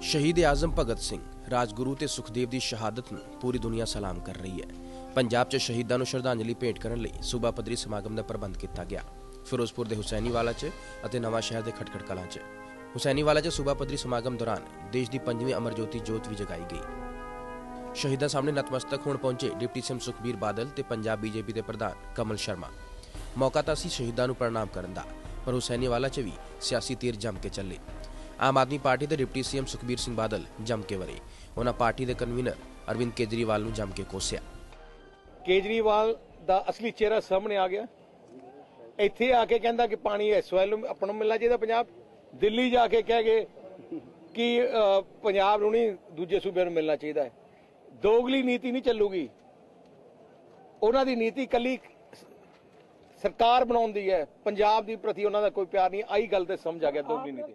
ਸ਼ਹੀਦ ਆਜ਼ਮ ਭਗਤ ਸਿੰਘ ਰਾਜਗੁਰੂ ਤੇ ਸੁਖਦੇਵ ਦੀ ਸ਼ਹਾਦਤ ਨੂੰ ਪੂਰੀ ਦੁਨੀਆ ਸਲਾਮ ਕਰ ਰਹੀ ਹੈ। ਪੰਜਾਬ 'ਚ ਸ਼ਹੀਦਾਂ ਨੂੰ ਸ਼ਰਧਾਂਜਲੀ ਭੇਟ ਕਰਨ ਲਈ ਸੂਬਾ ਪੱਧਰੀ ਸਮਾਗਮ ਦਾ ਪ੍ਰਬੰਧ ਕੀਤਾ ਗਿਆ। ਫਿਰੋਜ਼ਪੁਰ ਦੇ ਹੁਸੈਨੀਵਾਲਾ 'ਚ ਅਤੇ ਨਵਾਂ ਸ਼ਹਿਰ ਦੇ ਖਟਖਟ ਕਲਾਂ 'ਚ। ਹੁਸੈਨੀਵਾਲਾ 'ਚ ਸੂਬਾ ਪੱਧਰੀ ਸਮਾਗਮ ਦੌਰਾਨ ਦੇਸ਼ ਦੀ ਪੰਜਵੀਂ ਅਮਰ ਜੋਤੀ ਜੋਤ ਵੀ ਜਗਾਈ ਗਈ। ਸ਼ਹੀਦਾਂ ਸਾਹਮਣੇ ਨਤਮਸਤਕ ਹੋਣ ਪਹੁੰਚੇ ਡਿਪਟੀ ਸੀਐਮ ਸੁਖਬੀਰ ਬਾਦਲ ਤੇ ਪੰਜਾਬ ਬੀਜੇਪੀ ਦੇ ਪ੍ਰਧਾਨ ਕਮਲ ਸ਼ਰਮਾ। ਮੌਕਾ ਤਾਂ ਸੀ ਸ਼ਹੀਦਾਂ ਨੂੰ ਪ੍ਰਣਾਮ ਕਰਨ ਦਾ, ਪਰ ਹੁਸੈਨੀਵਾਲਾ 'ਚ ਵੀ ਸਿਆਸੀ ਤੀਰ ਜੰਮ ਕੇ ਚੱਲੇ। ਆਮ ਆਦਮੀ ਪਾਰਟੀ ਦੇ ਡਿਪਟੀ ਸੀਐਮ ਸੁਖਬੀਰ ਸਿੰਘ ਬਾਦਲ ਜੰਮ ਕੇ ਵਰੇ। ਉਹਨਾਂ ਪਾਰਟੀ ਦੇ ਕਨਵੀਨਰ ਅਰਵਿੰਦ ਕੇਜਰੀਵਾਲ ਨੂੰ ਜੰਮ ਕੇ ਕੋਸਿਆ। ਕੇਜਰੀਵਾਲ ਦਾ ਅਸਲੀ ਚਿਹਰਾ ਸਾਹਮਣੇ ਆ ਗਿਆ। ਇੱਥੇ ਆ ਕੇ ਕਹਿੰਦਾ ਕਿ ਪਾਣੀ ਐਸਵਾਲ ਨੂੰ ਆਪਣਾ ਮਿਲਣਾ ਚਾਹੀਦਾ ਪੰਜਾਬ। ਦਿੱਲੀ ਜਾ ਕੇ ਕਹਿ ਗਏ ਕਿ ਪੰਜਾਬ ਨੂੰ ਨਹੀਂ, ਦੂਜੇ ਸੂਬਿਆਂ ਨੂੰ ਮਿਲਣਾ ਚਾਹੀਦਾ ਹੈ। ਦੋਗਲੀ ਨੀਤੀ ਨਹੀਂ ਚੱਲੂਗੀ। ਉਹਨਾਂ ਦੀ ਨੀਤੀ ਕੱਲੀ ਸਰਕਾਰ ਬਣਾਉਣ ਦੀ ਹੈ। ਪੰਜਾਬ ਦੀ ਪ੍ਰਤੀ ਉਹਨਾਂ ਦਾ ਕੋਈ ਪਿਆਰ ਨਹੀਂ। ਆਈ ਗੱਲ ਤੇ ਸਮਝ ਆ ਗਿਆ ਦੋਗਲੀ ਨੀਤੀ।